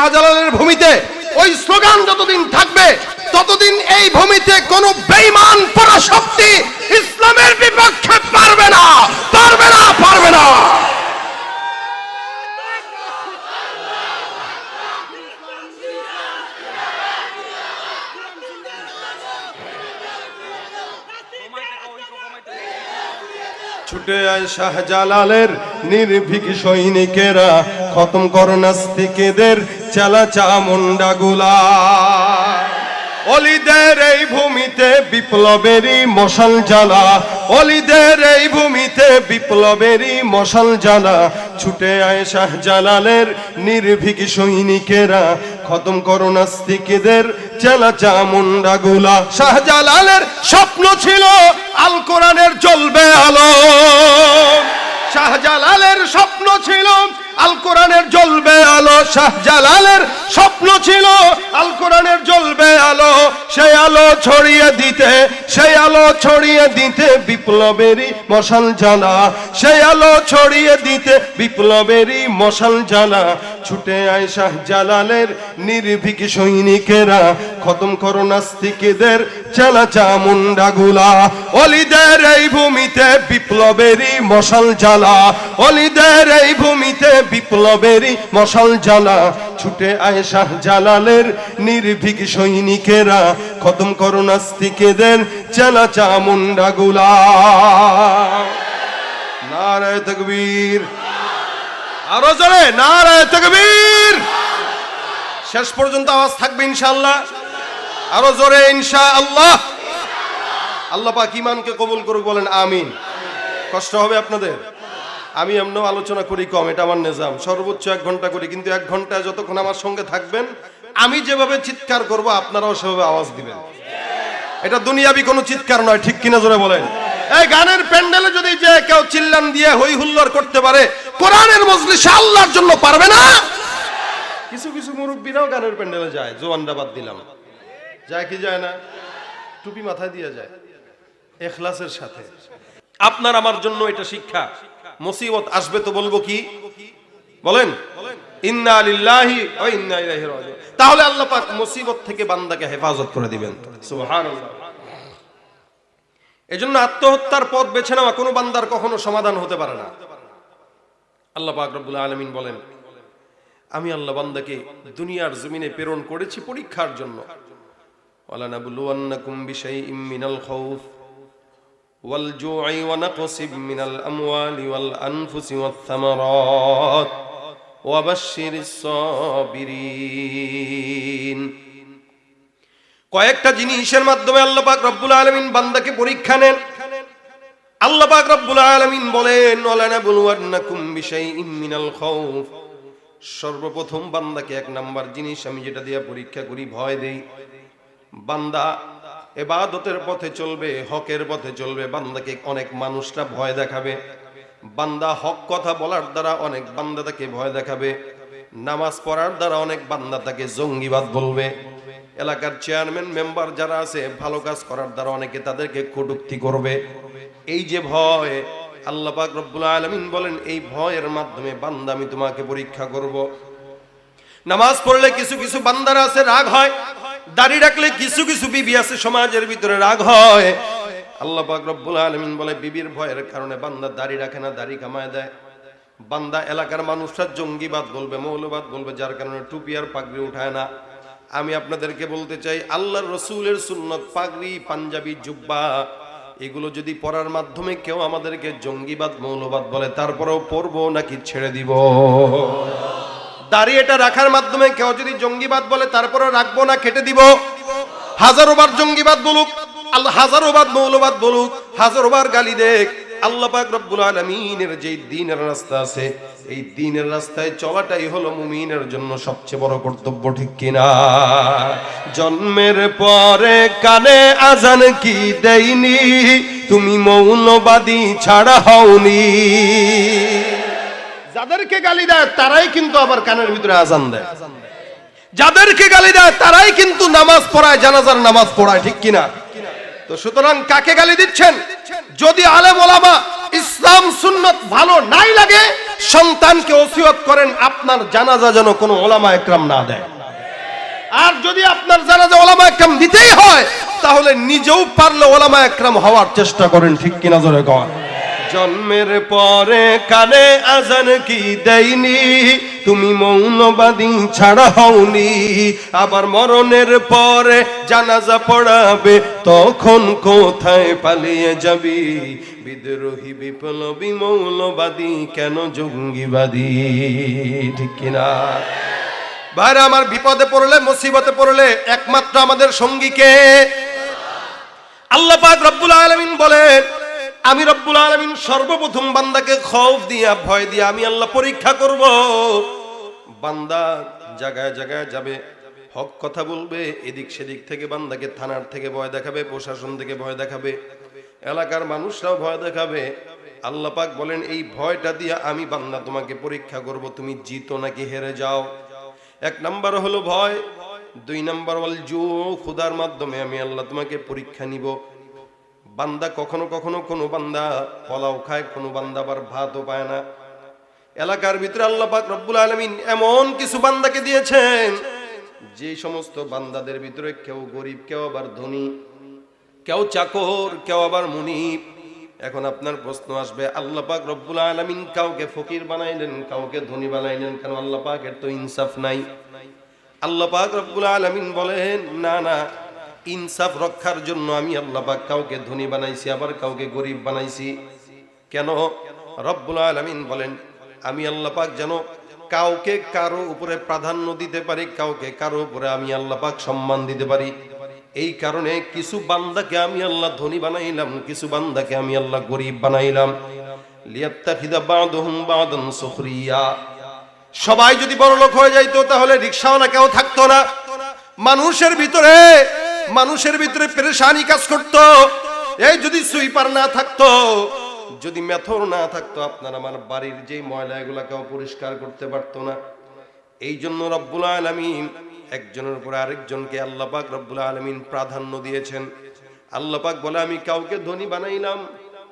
শাহজালালের ভূমিতে ওই স্লোগান যতদিন থাকবে, ততদিন এই ভূমিতে কোনো বেইমান পরাশক্তি ইসলামের বিপক্ষে পারবে না পারবে না পারবে না। ছুটে আয় শাহজালালের নির্ভীক সৈনিকেরা, খতম করো নাস্তিকেদের চালা চামুন্ডা গুলা অলিদের এই ভূমিতে বিপ্লবেরই মশাল জ্বালা অলিদের এই ভূমিতে বিপ্লবেরই মশাল জ্বালা ছুটে আয় শাহজালালের নির্ভীক সৈনিকেরা। খতম করো নাস্তিকেদের চেলা চামুন্ডা গুলা। শাহজালালের স্বপ্ন ছিল আল কোরআনের জ্বলবে আলো। শাহজালালের স্বপ্ন ছিল আল কোরআনের জ্বলবে আলো শাহজালালের স্বপ্ন ছিল। আল কোরআনের জ্বলবে আলো, সেই আলো ছড়িয়ে দিতে, সেই আলো ছড়িয়ে দিতে বিপ্লবেরই মশাল জ্বালা সেই আলো ছড়িয়ে দিতে বিপ্লবেরই মশাল জ্বালা ছুটে আয় শাহজালালের নির্ভীক সৈনিকেরা, খতম করো নাস্তিকেদের চেলা চামুন্ডা গুলা। অলিদের এই ভূমিতে বিপ্লবেরই মশাল জ্বালা অলিদের এই ভূমিতে মশাল জ্বালা ছুটে আয় শাহজালালের নির্ভীক সৈনিকেরা, খতম করো নাস্তিকেদের চেলা গুলা। নারায় তকবীর। আরও নারায় তকবীর। শেষ পর্যন্ত আওয়াজ থাকবে ইনশাআল্লাহ। আরও জোরে ইনশা আল্লাহ আল্লাহ পাক ইমানকে কবুল করুক, বলেন আমিন। কষ্ট হবে আপনাদের? আমি এমনও আলোচনা করি কম, এটা আমার নিজাম। সর্বোচ্চ এক ঘণ্টা করি, কিন্তু এক ঘণ্টা যতক্ষণ আমার সঙ্গে থাকবেন, আমি যেভাবে চিৎকার করব, আপনারাও সেভাবে আওয়াজ দিবেন। এটা দুনিয়াবি কোনো চিৎকার নয়, ঠিক কিনা জোরে বলেন? এই গানের প্যান্ডেলে যদি যে কেউ চিল্লান দিয়ে হই হুল্লোড় করতে পারে, কোরআনের মজলিসে আল্লাহর জন্য পারবে না? কিছু কিছু মুরব্বীরাও গানের প্যান্ডেলে যায়, জোয়ানরা বাদ দিলাম। যায় কি যায় না? টুপি মাথায় দিয়ে যায়, এখলাসের সাথে। আপনার আমার জন্য এটা শিক্ষা। মুসিবত আসবে তো বলব কি? বলেন তাহলে আল্লাহ পাক মুসিবত থেকে বান্দাকে হেফাজত করে দিবেন। সুবহানাল্লাহ। এজন্য আত্মহত্যার পথ বেছে নেওয়া কোনো বান্দার কখনো সমাধান হতে পারে না। আল্লাহ পাক রব্বুল আলামিন বলেন, আমি আল্লাহ বান্দাকে দুনিয়ার জমিনে প্রেরণ করেছি পরীক্ষার জন্য। ওয়ালানাবলুওয়ান্নাকুম বিশাইইম মিনাল খাউফ। আমওয়ালি ওয়াল আনফুসি ওয়াত থামারাত ওয়া বাশশিরিস সাবিরিন কয়েকটা জিনিসের মাধ্যমে আল্লাহ পাক রব্বুল আলামিন বান্দাকে পরীক্ষা নেন। আল্লাহ পাক রব্বুল আলামিন বলেন, ওয়ালানাবলুওয়ান্নাকুম বিশাইইম মিনাল খাউফ। সর্বপ্রথম বান্দাকে এক নাম্বার জিনিস আমি যেটা দিয়ে পরীক্ষা করি, ভয় দেই। বান্দা এবাদতের পথে চলবে, হকের পথে চলবে, বান্দাকে অনেক মানুষরা ভয় দেখাবে। বান্দা হক কথা বলার দ্বারা অনেক বান্দা তাকে ভয় দেখাবে। নামাজ পড়ার দ্বারা অনেক বান্দা তাকে জঙ্গিবাদ বলবে। এলাকার চেয়ারম্যান, মেম্বার যারা আছে, ভালো কাজ করার দ্বারা অনেকে তাদেরকে কটুক্তি করবে। এই যে ভয়, আল্লাহ পাক রব্বুল আলামিন বলেন, এই ভয়ের মাধ্যমে বান্দা আমি তোমাকে পরীক্ষা করব। নামাজ পড়লে কিছু কিছু বান্দারা আছে রাগ হয়। দাড়ি রাখলে কিছু কিছু বিবি আছে, সমাজের ভিতরে রাগ হয়। আল্লাহ পাক রব্বুল আলামিন বলে, বিবির ভয়ের কারণে বান্দা দাড়ি রাখে না, দাড়ি কামায় দেয়। বান্দা এলাকার মানুষরা জঙ্গিবাদ বলবে, মৌলবাদ বলবে, যার কারণে টুপি আর পাগড়ি উঠায় না। আমি আপনাদেরকে বলতে চাই, আল্লাহর রসুলের সুন্নত, পাগড়ি, পাঞ্জাবি, জুব্বা, এগুলো যদি পড়ার মাধ্যমে কেউ আমাদেরকে জঙ্গিবাদ, মৌলবাদ বলে, তারপরেও পড়ব নাকি ছেড়ে দিব? দাড়ি এটা রাখার মাধ্যমে কেউ যদি জঙ্গিবাদ বলে তারপরে রাখব না, খেটে দিব। হাজারোবার জঙ্গিবাদ বলুক, আল্লাহ হাজারোবার মৌলবাদ বলুক, হাজারোবার গালি দেখ। আল্লাহ রাস্তা আছে, এই রাস্তায় হলো মুমিনের জন্য সবচেয়ে বড় কর্তব্য, ঠিক কিনা জন্মের পরে কানে আজান কি দেইনি তুমি মৌলবাদী ছাড়া হওনি। যাদেরকে গালি দেয়, তারাই কিন্তু আবার কানের ভিতরে আজান দেয়। যাদেরকে গালি দেয়, তারাই কিন্তু নামাজ পড়ায়, জানাজার নামাজ পড়ায়, ঠিক কিনা? তো সুতরাং কাকে গালি দিচ্ছেন? যদি আলেম ওলামা ইসলাম সুন্নত ভালো নাই লাগে, সন্তানকে ওসিয়ত করেন, আপনার জানাজা যেন কোনো ওলামা একরাম না দেয়। আর যদি আপনার জানাজা ওলামা একরাম দিতেই হয়, তাহলে নিজেও পারলে ওলামা একরাম হওয়ার চেষ্টা করেন, ঠিক কিনা জোরে কর জন্মের পরে কানে আজান কি দেয়নি? তুমি মৌনবাদী ছাড়া হওনি। আবার মরণের পরে জানাজা পড়াবে, তখন কোথায় পালিয়ে যাবি? বিদ্রোহী, বিপ্লবী, মৌলবাদী, কেন জঙ্গিবাদী? ঠিক কিনা? ভাইরা, আমার বিপদে পড়লে, মুসিবতে পড়লে একমাত্র আমাদের সঙ্গীকে আল্লাহ রব্বুল আলামিন বলেন আমি রব্বুল আলামিন সর্বপ্রথম বান্দাকে খৌফ দিয়া, ভয় দিয়া আমি আল্লাহ পরীক্ষা করব। বান্দা জায়গায় জায়গায় যাবে, হক কথা বলবে, এদিক সেদিক থেকে বান্দাকে থানার থেকে ভয় দেখাবে, প্রশাসন থেকে ভয় দেখাবে, এলাকার মানুষরাও ভয় দেখাবে। আল্লাহ পাক বলেন, এই ভয়টা দিয়ে আমি বান্দা তোমাকে পরীক্ষা করব, তুমি জিতো নাকি হেরে যাও। এক নাম্বার হলো ভয়, দুই নাম্বার হল জু খুদার মাধ্যমে আমি আল্লাহ তোমাকে পরীক্ষা নিব। বান্দা কখনো কখনো কোনো বান্দা পোলাও খায়, কোনো বান্দা আবার ভাতও পায় না। এলাকার ভিতরে আল্লাহ পাক রব্বুল আলমিন এমন কিছু বান্দাকে দিয়েছেন, যে সমস্ত বান্দাদের ভিতরে কেউ গরিব, কেউ আবার ধনী, কেউ চাকর, কেউ আবার মুনিব। এখন আপনার প্রশ্ন আসবে, আল্লাহ পাক রব্বুল আলমিন কাউকে ফকির বানাইলেন, কাউকে ধনী বানাইলেন কেন? আল্লাহ পাকের তো ইনসাফ নাই। আল্লাহ পাক রব্বুল আলমিন বলেন, না না ইনসাফ রক্ষার জন্য আমি আল্লাহ পাক কাউকে ধনী বানাইছি, আবার কাউকে গরিব বানাইছি। কেন? রব্বুল আলমিন বলেন, আমি আল্লাহ পাক যেন কাউকে কারও উপরে প্রাধান্য দিতে পারি, কাউকে কারও উপরে আমি আল্লাহ পাক সম্মান দিতে পারি। এই কারণে কিছু বান্দাকে আমি আল্লাহ ধনী বানাইলাম, কিছু বান্দাকে আমি আল্লাহ গরিব বানাইলাম। সবাই যদি বড় লোক হয়ে যাইতো, তাহলে রিক্সাওয়ালা কেউ থাকতো না। মানুষের ভিতরে মানুষের ভিতরে পেরেশানি কাজ করত। এই যদি সুইপার না থাকতো, যদি মেথর না থাকতো, আপনার আমার বাড়ির যে ময়লা এগুলা কেউ পরিষ্কার করতে পারতো না। এই জন্য রব্বুল আলমিন একজনের উপরে আরেকজনকে আল্লাহ পাক রব্বুল আলমিন প্রাধান্য দিয়েছেন। আল্লাহ পাক বলে, আমি কাউকে ধনী বানাইলাম,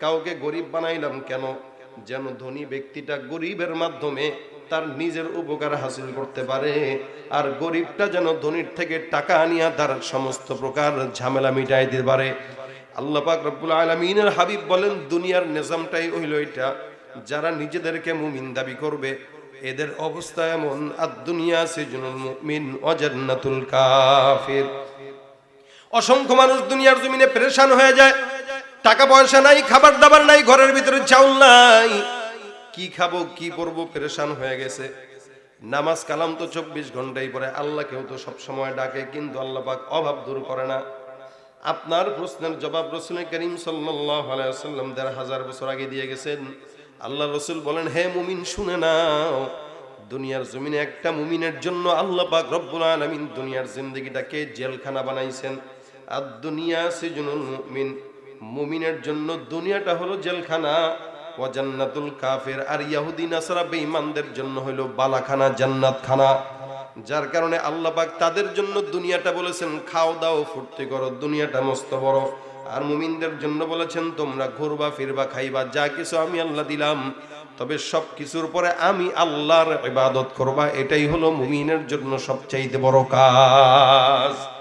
কাউকে গরিব বানাইলাম কেন? যেন ধনী ব্যক্তিটা গরিবের মাধ্যমে তার নিজের উপকার হাসিল করতে পারে। আর গরিবটা যেন ধনীর থেকে টাকা আনিয়া তার সমস্ত প্রকার ঝামেলা মিটাই দিতে পারে। আল্লাহ পাক রব্বুল আলমিনের হাবিব বলেন, দুনিয়ার নিজামটাই হইল এটা যারা নিজেদেরকে মুমিন দাবি করবে, এদের অবস্থা এমন আর দুনিয়া সিজনুল মুমিন অজান্নাতুল কাফির। অসংখ্য মানুষ দুনিয়ার জমিনে পেরেশান হয়ে যায়, টাকা পয়সা নাই খাবার দাবার নাই, ঘরের ভিতরে চাউল নাই। কি খাব, কি করব পেরেশান হয়ে গেছে। নামাজ কালাম তো চব্বিশ ঘন্টাই পরে আল্লাহ কেউ তো সব সময় ডাকে, কিন্তু আল্লাহ পাক অভাব দূর করে না। আপনার প্রশ্নের জবাব রসুল করিম সাল্লাম দেড় হাজার বছর আগে দিয়ে গেছেন। আল্লাহ রসুল বলেন, হে মুমিন, শুনে নাও, দুনিয়ার জমিনে একটা মুমিনের জন্য আল্লাহ পাক রব্বুল আলামিন দুনিয়ার জিন্দগিটাকে জেলখানা বানাইছেন। আর দুনিয়া সিজনুল মুমিন, মুমিনের জন্য দুনিয়াটা হলো জেলখানা। ও জান্নাতুল কাফের। আর ইয়াহুদি, নাসারা বেঈমানদের জন্য হলো বালাখানা জান্নাত খানা যার কারণে আল্লাহ পাক তাদের জন্য দুনিয়াটা বলেছেন, খাও দাও, ফুর্তি করো, দুনিয়াটা মস্ত বড়। আর মুমিনদের জন্য বলেছেন, তোমরা ঘুরবা, ফিরবা, খাইবা, যা কিছু আমি আল্লাহ দিলাম। তবে সব কিছুর পরে আমি আল্লাহর ইবাদত করবা। এটাই হলো মুমিনের জন্য সবচাইতে বড় কাজ।